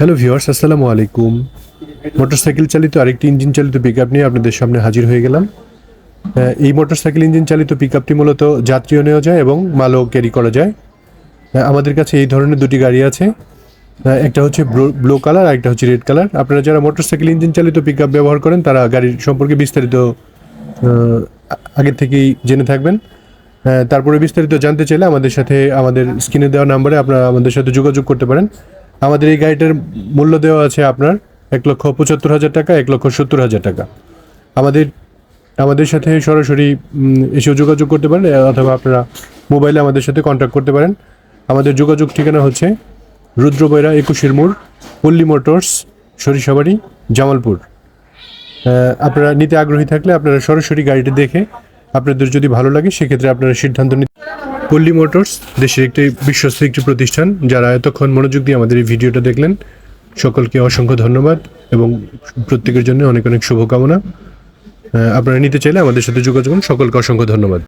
Hello viewers আসসালামু আলাইকুম। Motorcycle চালিত আরেকটি ইঞ্জিন চালিত পিকআপ নিয়ে আপনাদের সামনে হাজির হয়ে গেলাম। এই মোটরসাইকেল ইঞ্জিন চালিত পিকআপটি মূলত যাত্রীও নেওয়া যায় এবং মালও ক্যারি করা যায়। আমাদের কাছে এই ধরনের দুটি গাড়ি আছে। একটা হচ্ছে ব্লু কালার আর একটা হচ্ছে রেড কালার আপনারা যারা মোটরসাইকেল ইঞ্জিন চালিত পিকআপ ব্যবহার করেন, তারা গাড়ির সম্পর্কে বিস্তারিত আগের থেকেই জেনে থাকবেন। তারপরে বিস্তারিত জানতে চাইলে আমাদের সাথে, আমাদের স্ক্রিনে দেওয়া নাম্বারে আপনারা আমাদের সাথে যোগাযোগ করতে পারেন। আমাদের এই গাড়িটার মূল্য দেওয়া আছে আপনার এক লক্ষ পঁচাত্তর হাজার টাকা, এক লক্ষ সত্তর হাজার টাকা। আমাদের আমাদের সাথে সরাসরি এসেও যোগাযোগ করতে পারেন, অথবা আপনারা মোবাইলে আমাদের সাথে কন্ট্যাক্ট করতে পারেন। আমাদের যোগাযোগ ঠিকানা হচ্ছে রুদ্রবৈরা একুশের মোড়, পল্লী মোটরস, সরিষাবাড়ি, জামালপুর। আপনারা নিতে আগ্রহী থাকলে আপনারা সরাসরি গাড়িটি দেখে, আপনাদের যদি ভালো লাগে, সেক্ষেত্রে আপনারা সিদ্ধান্ত নিতে পল্লী মোটরস, দেশের একটি বিশ্বস্ত একটি প্রতিষ্ঠান, যারা এতক্ষণ মনোযোগ দিয়ে আমাদের এই ভিডিওটা দেখলেন। সকলকে অসংখ্য ধন্যবাদ এবং প্রত্যেকের জন্য অনেক অনেক শুভকামনা। আপনারা নিতে চাইলে আমাদের সাথে যোগাযোগ সকলকে অসংখ্য ধন্যবাদ।